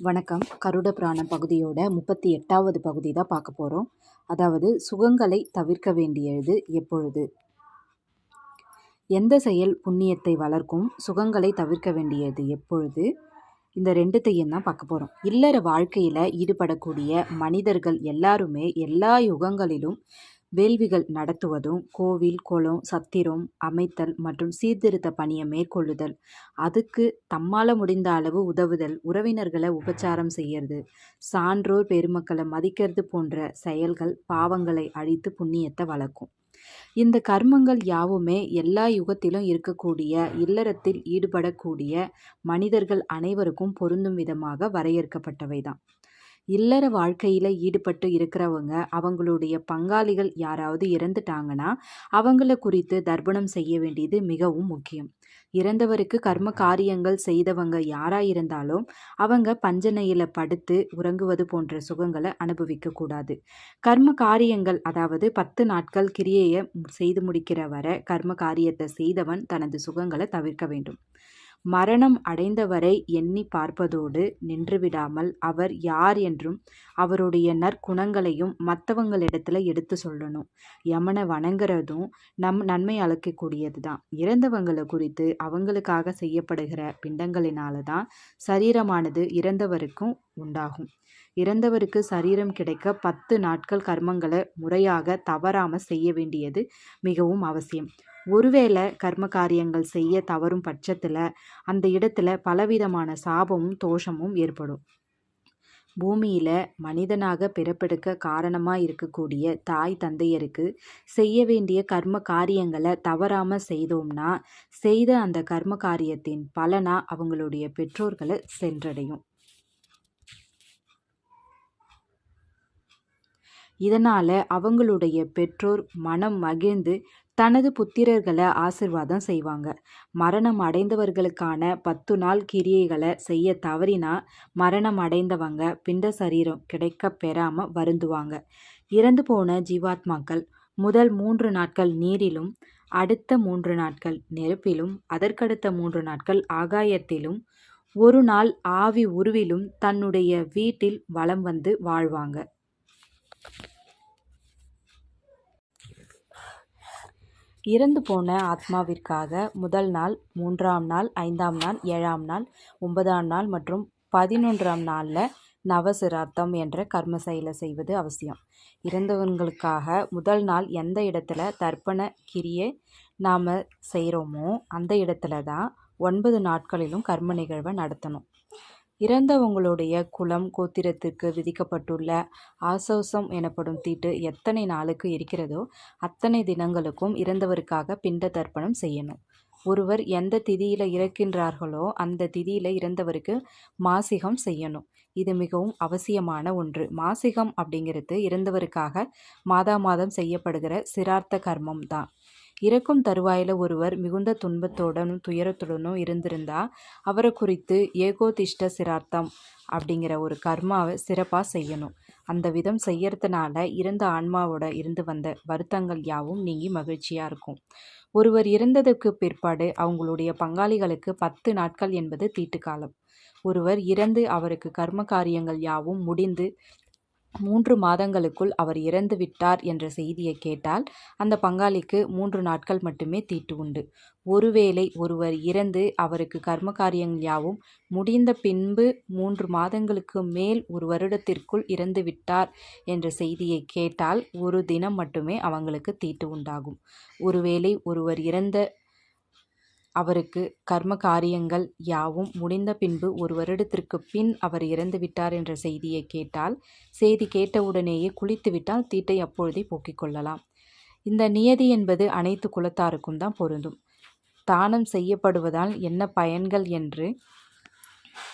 வணக்கம். கருட புராணம் பகுதியோட முப்பத்தி எட்டாவது பகுதி தான் பார்க்க போகிறோம் அதாவது சுகங்களை தவிர்க்க வேண்டியது எப்பொழுது? எந்த செயல் புண்ணியத்தை வளர்க்கும் சுகங்களை தவிர்க்க வேண்டியது எப்பொழுது? இந்த ரெண்டுத்தையும் தான் பார்க்க போகிறோம் இல்லற வாழ்க்கையில் ஈடுபடக்கூடிய மனிதர்கள் எல்லாருமே எல்லா யுகங்களிலும் வேள்விகள் நடத்துவதும் கோவில் குளம் சத்திரம் அமைத்தல் மற்றும் சீர்திருத்த பணியை மேற்கொள்ளுதல். அதுக்கு தம்மால் முடிந்த அளவு உதவுதல் உறவினர்களை உபச்சாரம் செய்யறது சான்றோர் பெருமக்களை மதிக்கிறது போன்ற செயல்கள் பாவங்களை அழித்து புண்ணியத்தை வளர்க்கும். இந்த கர்மங்கள் யாவுமே எல்லா யுகத்திலும் இருக்கக்கூடிய இல்லறத்தில் ஈடுபடக்கூடிய மனிதர்கள் அனைவருக்கும் பொருந்தும் விதமாக வரையறுக்கப்பட்டவை தான் இல்லற வாழ்க்கையில் ஈடுபட்டு இருக்கிறவங்க அவங்களுடைய பங்காளிகள் யாராவது இறந்துட்டாங்கன்னா அவங்கள குறித்து தர்ப்பணம் செய்ய வேண்டியது மிகவும் முக்கியம். இறந்தவருக்கு கர்ம காரியங்கள் செய்தவங்க யாராயிருந்தாலும் அவங்க பஞ்சனையில் படுத்து உறங்குவது போன்ற சுகங்களை அனுபவிக்க கூடாது. கர்ம காரியங்கள் அதாவது பத்து நாட்கள் கிரியையை செய்து முடிக்கிற வரை கர்ம காரியத்தை செய்தவன் தனது சுகங்களை தவிர்க்க வேண்டும். மரணம் அடைந்தவரை எண்ணி பார்ப்பதோடு நின்றுவிடாமல் அவர் யார் என்றும் அவருடைய நற்குணங்களையும் மற்றவங்களிடத்துல எடுத்து சொல்லணும். யமனை வணங்குறதும் நம் நன்மை அழைக்கக்கூடியது தான் இறந்தவங்களை குறித்து அவங்களுக்காக செய்யப்படுகிற பிண்டங்களினால தான் சரீரமானது இறந்தவருக்கும் உண்டாகும். இறந்தவருக்கு சரீரம் கிடைக்க பத்து நாட்கள் கர்மங்களை முறையாக தவறாமல் செய்ய வேண்டியது மிகவும் அவசியம். ஒருவேளை கர்ம காரியங்கள் செய்ய தவறும் பட்சத்தில் அந்த இடத்துல பலவிதமான சாபமும் தோஷமும் ஏற்படும். பூமியில் மனிதனாக பிறப்பெடுக்க காரணமாக இருக்கக்கூடிய தாய் தந்தையருக்கு செய்ய வேண்டிய கர்ம காரியங்களை தவறாமல் செய்தோம்னா செய்த அந்த கர்ம காரியத்தின் பலனாக அவங்களுடைய பெற்றோர்களை சென்றடையும். இதனால் அவங்களுடைய பெற்றோர் மனம் மகிழ்ந்து தனது புத்திரர்களை ஆசிர்வாதம் செய்வாங்க. மரணம் அடைந்தவர்களுக்கான பத்து நாள் கிரியைகளை செய்ய தவறினா மரணம் அடைந்தவங்க பிண்ட சரீரம் கிடைக்க பெறாமல் வருந்துவாங்க. இறந்து போன ஜீவாத்மாக்கள் முதல் மூன்று நாட்கள் நீரிலும் அடுத்த மூன்று நாட்கள் நெருப்பிலும் அதற்கடுத்த மூன்று நாட்கள் ஆகாயத்திலும் ஒரு நாள் ஆவி உருவிலும் தன்னுடைய வீட்டில் வலம் வந்து வாழ்வாங்க. இறந்து போன ஆத்மாவிற்காக முதல் நாள் மூன்றாம் நாள் ஐந்தாம் நாள் ஏழாம் நாள் ஒன்பதாம் நாள் மற்றும் பதினொன்றாம் நாளில் நவசிரார்த்தம் என்ற கர்ம செயலை செய்வது அவசியம். இறந்தவங்களுக்காக முதல் நாள் எந்த இடத்துல தர்ப்பண கிரியை நாம் செய்கிறோமோ அந்த இடத்துல தான் ஒன்பது நாட்களிலும் கர்ம நிகழ்வை நடத்தணும். இறந்தவங்களுடைய குலம் கோத்திரத்திற்கு விதிக்கப்பட்டுள்ள ஆசௌசம் எனப்படும் தீட்டு எத்தனை நாளுக்கு இருக்கிறதோ அத்தனை தினங்களுக்கும் இறந்தவருக்காக பிண்ட தர்ப்பணம் செய்யணும். ஒருவர் எந்த திதியில் இறக்கின்றார்களோ அந்த திதியில் இறந்தவருக்கு மாசிகம் செய்யணும். இது மிகவும் அவசியமான ஒன்று. மாசிகம் அப்படிங்கிறது இறந்தவருக்காக மாதா மாதம் செய்யப்படுகிற சிரார்த்த கர்மம் தான் இறக்கும் தருவாயில் ஒருவர் மிகுந்த துன்பத்துடனும் துயரத்துடனும் இருந்திருந்தா அவரை குறித்து ஏகோதிஷ்ட சிரார்த்தம் அப்படிங்கிற ஒரு கர்மாவை சிறப்பாக செய்யணும். அந்த விதம் செய்யறதுனால இறந்த ஆன்மாவோட இருந்து வந்த வருத்தங்கள் யாவும் நீங்கி மகிழ்ச்சியாக இருக்கும். ஒருவர் இறந்ததுக்கு பிற்பாடு அவங்களுடைய பங்காளிகளுக்கு பத்து நாட்கள் என்பது தீட்டு காலம் ஒருவர் இறந்து அவருக்கு கர்ம காரியங்கள் யாவும் முடிந்து மூன்று மாதங்களுக்குள் அவர் இறந்து விட்டார் என்ற செய்தியை கேட்டால் அந்த பங்காளிக்கு மூன்று நாட்கள் மட்டுமே தீட்டு உண்டு. ஒருவேளை ஒருவர் இறந்து அவருக்கு கர்ம காரியங்கள் யாவும் முடிந்த பின்பு மூன்று மாதங்களுக்கு மேல் ஒரு வருடத்திற்குள் இறந்து விட்டார் என்ற செய்தியை கேட்டால் ஒரு தினம் மட்டுமே அவங்களுக்கு தீட்டு உண்டாகும். ஒருவேளை ஒருவர் இறந்த அவருக்கு கர்ம காரியங்கள் யாவும் முடிந்த பின்பு ஒரு வருடத்திற்கு பின் அவர் இறந்து விட்டார் என்ற செய்தியை கேட்டால் செய்தி கேட்டவுடனேயே குளித்துவிட்டால் தீட்டை அப்பொழுதே போக்கிக் கொள்ளலாம். இந்த நியதி என்பது அனைத்து குலத்தாருக்கும் தான் பொருந்தும். தானம் செய்யப்படுவதால் என்ன பயன்கள் என்று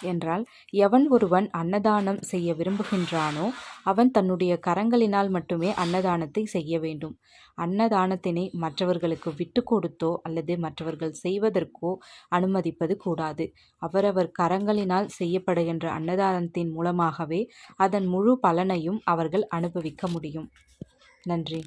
என்றால் எவன் ஒருவன் அன்னதானம் செய்ய விரும்புகின்றானோ அவன் தன்னுடைய கரங்களினால் மட்டுமே அன்னதானத்தை செய்ய வேண்டும். அன்னதானத்தினை மற்றவர்களுக்கு விட்டு கொடுத்தோ அல்லது மற்றவர்கள் செய்வதற்கோ அனுமதிப்பது கூடாது. அவரவர் கரங்களினால் செய்யப்படுகின்ற அன்னதானத்தின் மூலமாகவே அதன் முழு பலனையும் அவர்கள் அனுபவிக்க முடியும். நன்றி.